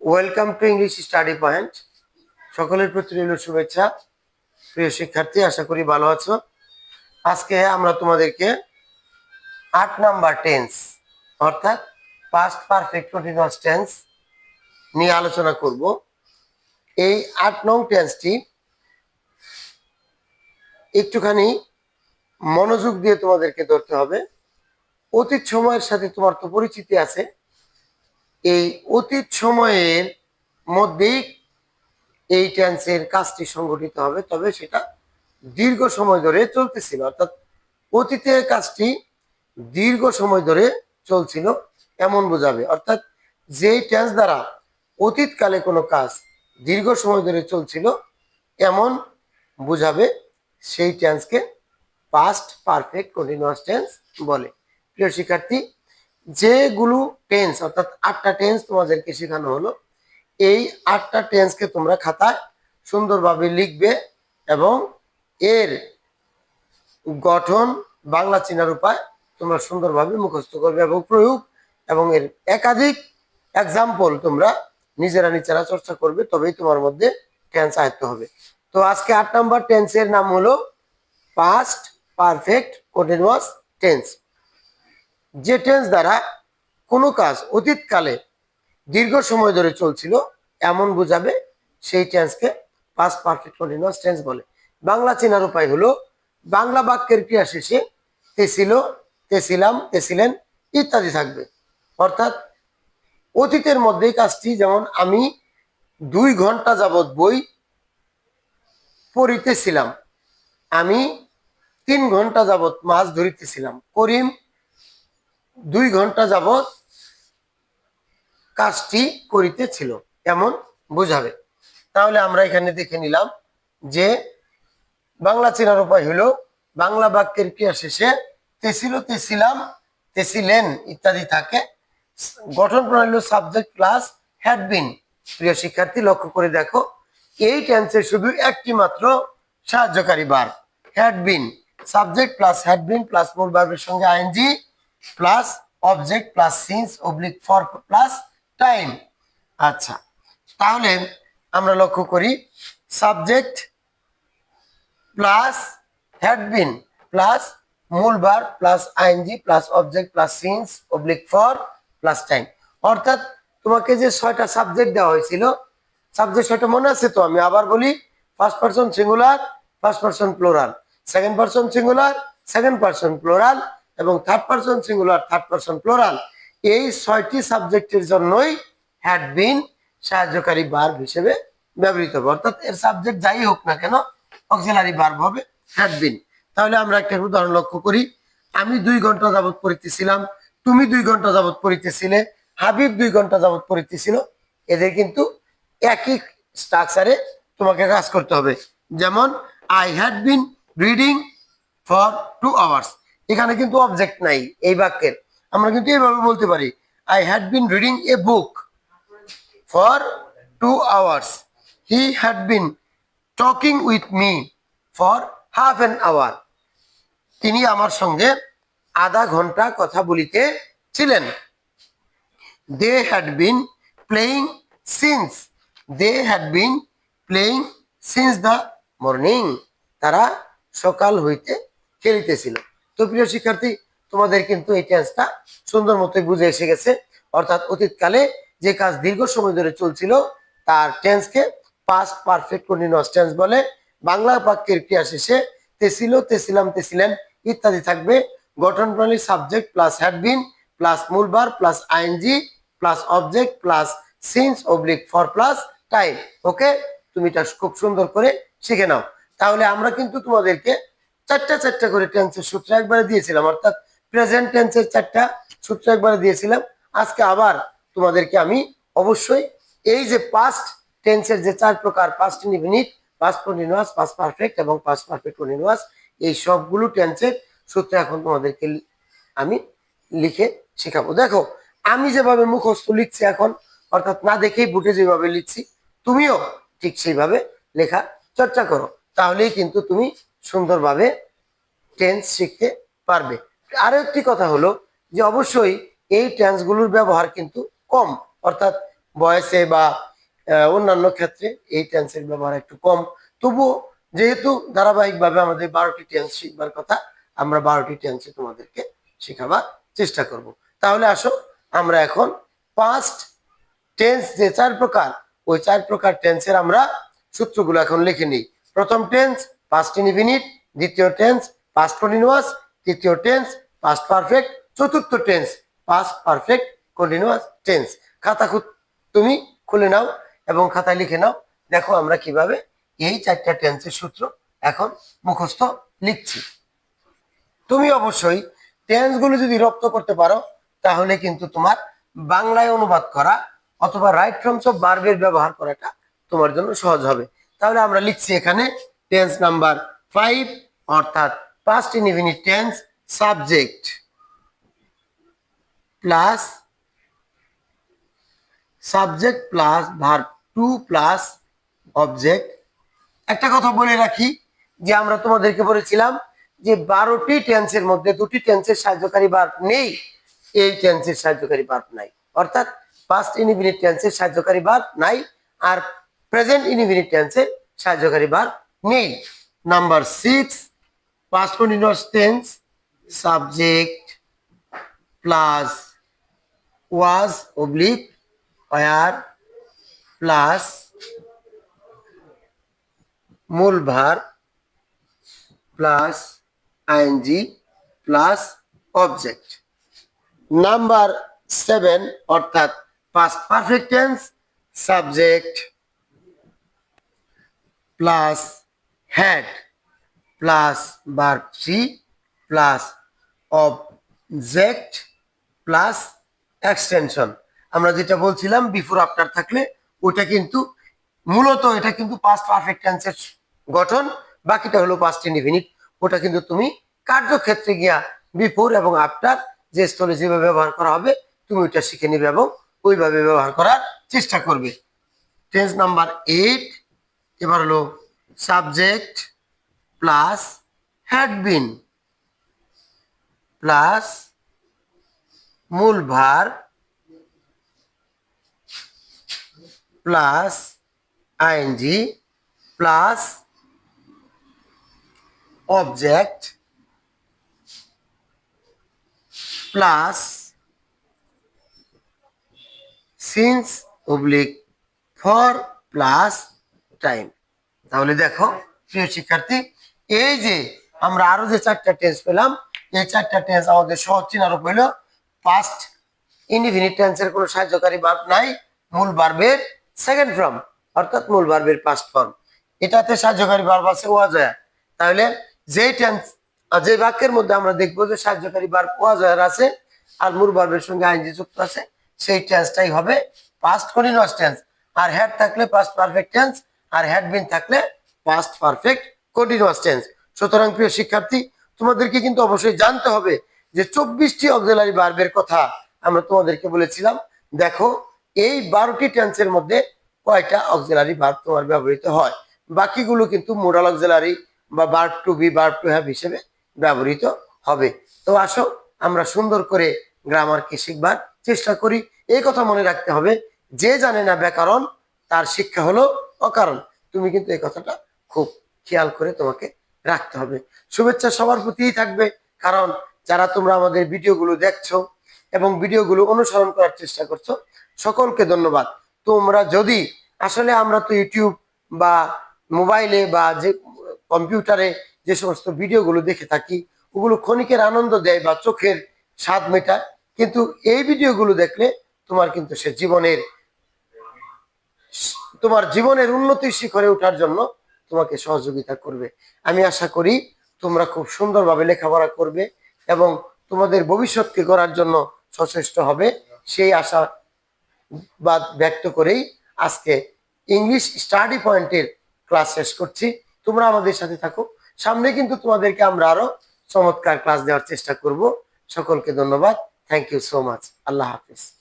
Welcome to English study point সকলের প্রতি রইল শুভেচ্ছা। প্রিয় শিক্ষার্থী, আশা করি ভালো আছো। আজকে আমরা তোমাদেরকে আট নাম্বার টেন্স অর্থাৎ পাস্ট পারফেক্ট কন্টিনিউয়াস টেন্স নিয়ে আলোচনা করব। এই আট নং টেন্সটি একটুখানি মনোযোগ দিয়ে তোমাদেরকে ধরতে হবে। অতীত সময়ের সাথে তোমার তো পরিচিতি আছে। এই অতীত সময়ের মধ্যেই এই টেন্সের কাজটি সংগঠিত হবে, তবে সেটা দীর্ঘ সময় ধরে চলতেছিল। অর্থাৎ অতীতের কাজটি দীর্ঘ সময় ধরে চলছিল, এমন বোঝাবে। অর্থাৎ যেই টেন্স দ্বারা অতীতকালে কোনো কাজ দীর্ঘ সময় ধরে চলছিল, এমন বোঝাবে সেই টেন্সকে পাস্ট পারফেক্ট কন্টিনিউয়াস টেন্স বলে। প্রিয় শিক্ষার্থী যেগুলো টেন্স অর্থাৎ আটটা টেন্স তোমাদেরকে শেখানো হলো, এই আটটা টেন্সকে তোমরা খাতায় সুন্দরভাবে লিখবে এবং এর গঠন বাংলা চেনার উপায় তোমরা সুন্দরভাবে মুখস্থ করবে এবং প্রয়োগ এবং এর একাধিক এক্সাম্পল তোমরা নিজেরা নিজেরা চর্চা করবে, তবেই তোমার মধ্যে টেন্স আয়ত্ত হবে। তো আজকে আট নাম্বার টেন্সের নাম হলো পাস্ট পারফেক্ট কন্টিনিউয়াস টেন্স যে টেন্স দ্বারা কোনো কাজ অতীতকালে দীর্ঘ সময় ধরে চলছিল, এমন বোঝাবে সেই টেন্সকে পাস্ট পারফেক্ট কন্টিনিউয়াস টেন্স বলে। বাংলা চেনার উপায় হলো, বাংলা বাক্যের ক্রিয়া শেষে তেছিল তেছিলাম তেছিলেন ইত্যাদি থাকবে। অর্থাৎ অতীতের মধ্যে কাজটি যেমন আমি দুই ঘণ্টা যাবৎ বই পড়িতেছিলাম আমি তিন ঘণ্টা যাবৎ মাছ ধরিতেছিলাম করিম দুই ঘণ্টা যাবৎ কাজটি করিতেছিল। এমন বোঝাবে। তাহলে আমরা এখানে দেখে নিলাম যে বাংলা চেনার উপায় হলো, বাংলা বাক্যের ক্রিয়া শেষে তেছিল তেছিলাম তেছিলেন ইত্যাদি থাকে। গঠন প্রণালী সাবজেক্ট প্লাস হ্যাড বিন প্রিয় শিক্ষার্থী, লক্ষ্য করে দেখো এই টেন্সের শুধু একটি মাত্র সাহায্যকারী বার had been subject plus had been plus মূল ভার্বের সঙ্গে ING plus object plus since oblique for plus time আচ্ছা তাহলে আমরা লক্ষ্য করি subject plus had been plus মূল বার plus ING plus object plus since oblique for plus time অর্থাৎ তোমাকে যে ছয়টা সাবজেক্ট দেওয়া হয়েছিল সাবজেক্ট ছয়টা মনে আছে তো? আমি আবার বলি first person singular first person plural second person singular second person plural এবং third person singular third person plural এই ছয়টি সাবজেক্টের জন্যই হ্যাড বিন সাহায্যকারী বার্ব হিসেবে ব্যবহৃত হবে। অর্থাৎ এর সাবজেক্ট যাই হোক না কেন অক্সিলারি বার্ব হবে হ্যাড বিন তাহলে আমরা একটা উদাহরণ লক্ষ্য করি। আমি দুই ঘণ্টা যাবত পড়িতেছিলাম, তুমি দুই ঘণ্টা যাবত পড়িতেছিলে, হাবিব দুই ঘণ্টা যাবত পড়িতেছিল। এদের কিন্তু একই স্ট্রাকচারে তোমাকে কাজ করতে হবে। যেমন I had been reading for two hours এখানে কিন্তু অবজেক্ট নাই, এই বাক্যের। আমরা কিন্তু এইভাবে বলতে পারি I had been reading a book for two hours he had been talking with me for half an hour তিনি আমার সঙ্গে আধা ঘণ্টা কথা বলিতে ছিলেন। They had been playing since they had been playing since the morning তারা সকাল হইতে খেলিতেছিল। তো প্রিয় শিক্ষার্থী, তোমাদের কিন্তু এই টেন্সটা সুন্দর মতোই বুঝে এসে গেছে। অর্থাৎ অতীতকালে যে কাজ দীর্ঘ সময় ধরে চলছিল, তার টেন্সকে পাস্ট পারফেক্ট কন্টিনিউয়াস টেন্স বলে। বাংলা বাক্যের ক্রিয়া শেষে তেছিল তেছিলাম তেছিলেন ইত্যাদি থাকবে। গঠন প্রণালী subject plus had been plus মূলবার plus ING plus object plus since oblique for plus time okay তুমি এটা খুব সুন্দর করে শিখে নাও। তাহলে আমরা কিন্তু তোমাদেরকে চারটা চারটা করে টেন্সের সূত্র একবারে দিয়েছিলাম, অর্থাৎ প্রেজেন্ট টেন্সের চারটা সূত্র একবারে দিয়েছিলাম। আজকে আবার তোমাদেরকে আমি অবশ্যই এই যে পাস্ট টেন্সের যে চার প্রকার past indefinite past continuous past perfect এবং পাস্ট পারফেক্ট কন্টিনিউয়াস এই সবগুলো টেন্সের সূত্র এখন তোমাদেরকে আমি লিখে শেখাবো। দেখো, আমি যেভাবে মুখস্থ লিখছি এখন, অর্থাৎ না দেখেই বুটে যেভাবে লিখছি, তুমিও ঠিক সেইভাবে লেখা চর্চা করো। তাহলেই কিন্তু তুমি সুন্দরভাবে টেন্স শিখতে পারবে। আরও একটি কথা হলো যে অবশ্যই এই টেন্সগুলোর ব্যবহার কিন্তু কম, অর্থাৎ বয়সে বা অন্যান্য ক্ষেত্রে এই টেন্সের ব্যবহার একটু কম। তবুও যেহেতু ধারাবাহিকভাবে আমাদের বারোটি টেন্স শিখবার কথা, আমরা বারোটি টেন্সে তোমাদেরকে শেখাবার চেষ্টা করব। তাহলে আসো, আমরা এখন পাস্ট টেন্স যে চার প্রকার, ওই চার প্রকার টেন্সের আমরা সূত্রগুলো এখন লিখে নিই। প্রথম টেন্স পাস্ট ইনডিফিনিট দ্বিতীয় টেন্স পাস্ট কন্টিনিউয়াস তৃতীয় টেন্স পাস্ট পারফেক্ট চতুর্থ tense past perfect continuous tense খাতা তুমি খুলে নাও এবং খাতায় লিখে নাও। দেখো আমরা কীভাবে এই চারটা টেন্সের সূত্র এখন মুখস্থ লিখছি। তুমি অবশ্যই টেন্সগুলো যদি রপ্ত করতে পারো, তাহলে কিন্তু তোমার বাংলায় অনুবাদ করা অথবা রাইট ফ্রমস অফ বার্বের ব্যবহার করাটা তোমার জন্য সহজ হবে। তাহলে আমরা লিখছি এখানে টেন্স নাম্বার ফাইভ অর্থাৎ past indefinite tense subject plus subject plus verb two plus object একটা কথা বলে রাখি, যে আমরা তোমাদেরকে বলেছিলাম যে বারোটি টেন্সের মধ্যে দুটি টেন্সের সাহায্যকারী বার্ব নেই, এই টেন্সের সাহায্যকারী বার্ব নাই। অর্থাৎ পাস্ট ইনডিফিনিট টেন্সের সাহায্যকারী বার্ব নাই, আর প্রেজেন্ট ইনডিফিনিট টেন্সের সাহায্যকারী বার্ব নেই number six past continuous tense subject plus was oblique were plus মূল verb plus ING plus object number seven অর্থাৎ past perfect tense subject plus had plus verb three plus object plus extension আমরা যেটা বলছিলাম before after থাকলে, ওটা কিন্তু মূলত এটা কিন্তু পাস্ট পারফেক্ট টেন্সের গঠন, বাকিটা হলো পাস্ট ইনডিফিনিট ওটা কিন্তু তুমি কার্যক্ষেত্রে গিয়া বিফোর এবং আফটার যে স্থলে যেভাবে ব্যবহার করা হবে, তুমি ওইটা শিখে নিবে এবং ওইভাবে ব্যবহার করার চেষ্টা করবে। টেন্স নাম্বার এইট এবার হলো subject plus had been plus মূল verb plus ING plus object plus since oblique for plus time. তাহলে দেখো, প্রিয় শিক্ষার্থী, এই যে আমরা আরও যে চারটা টেন্স পেলাম, এই চারটা টেন্স আমাদের সহজ চিনার হইল পাস্ট ইনডিফিনিট টেন্সের কোনো সাহায্যকারী ভার্ব নাই, মূল ভার্বের সেকেন্ড ফর্ম অর্থাৎ মূল ভার্বের পাস্ট ফর্ম এটাতে সাহায্যকারী ভার্ব আছে ওয়াজয়া তাহলে যে টেন্স যে বাক্যের মধ্যে আমরা দেখব যে সাহায্যকারী ভার্ব ওয়াজয়ার আছে, আর মূল ভার্বের সঙ্গে আইনজি যুক্ত আছে, সেই টেন্সটাই হবে পাস্ট কন্টিনিউয়াস টেন্স আর হ্যাড থাকলে পাস্ট পারফেক্ট টেন্স আর হ্যাড বিন থাকলে পাস্ট পারফেক্ট কন্টিনিউয়াস টেন্স সুতরাং প্রিয় শিক্ষার্থী, তোমাদেরকে কিন্তু অবশ্যই জানতে হবে যে চব্বিশটি অক্সিলারি ভার্বের কথা আমরা তোমাদেরকে বলেছিলাম। দেখো, এই বারোটি টেন্সের মধ্যে কয়টা অক্সিলারি ভার্ব তোমার ব্যবহৃত হয়? বাকিগুলো কিন্তু মোডাল অক্সিলারি বা verb to be verb to have হিসেবে ব্যবহৃত হবে। তো আসো, আমরা সুন্দর করে গ্রামারকে শিখবার চেষ্টা করি। এই কথা মনে রাখতে হবে, যে জানে না ব্যাকরণ, তার শিক্ষা হলো অকারণ তুমি কিন্তু এই কথাটা খুব খেয়াল করে তোমাকে রাখতে হবে। শুভেচ্ছা সবার প্রতিই থাকবে, কারণ যারা তোমরা আমাদের ভিডিওগুলো দেখছ এবং ভিডিওগুলো অনুসরণ করার চেষ্টা করছ, সকলকে ধন্যবাদ। তোমরা যদি আসলে আমরা তো ইউটিউব বা মোবাইলে বা যে কম্পিউটারে যে সমস্ত ভিডিওগুলো দেখে থাকি, ওগুলো ক্ষণিকের আনন্দ দেয় বা চোখের স্বাদ মেটায়, কিন্তু এই ভিডিওগুলো দেখলে তোমার কিন্তু সে জীবনের তোমার জীবনের উন্নতির শিখরে ওঠার জন্য তোমাকে সহযোগিতা করবে। আমি আশা করি তোমরা খুব সুন্দরভাবে লেখাপড়া করবে এবং তোমাদের ভবিষ্যৎকে করার জন্য সচেষ্ট হবে। সেই আশা বাদ ব্যক্ত করেই আজকে ইংলিশ স্টাডি পয়েন্টের ক্লাস শেষ করছি। তোমরা আমাদের সাথে থাকো। সামনে কিন্তু তোমাদেরকে আমরা আরও চমৎকার ক্লাস দেওয়ার চেষ্টা করব। সকলকে ধন্যবাদ। Thank you so much Allah Hafiz.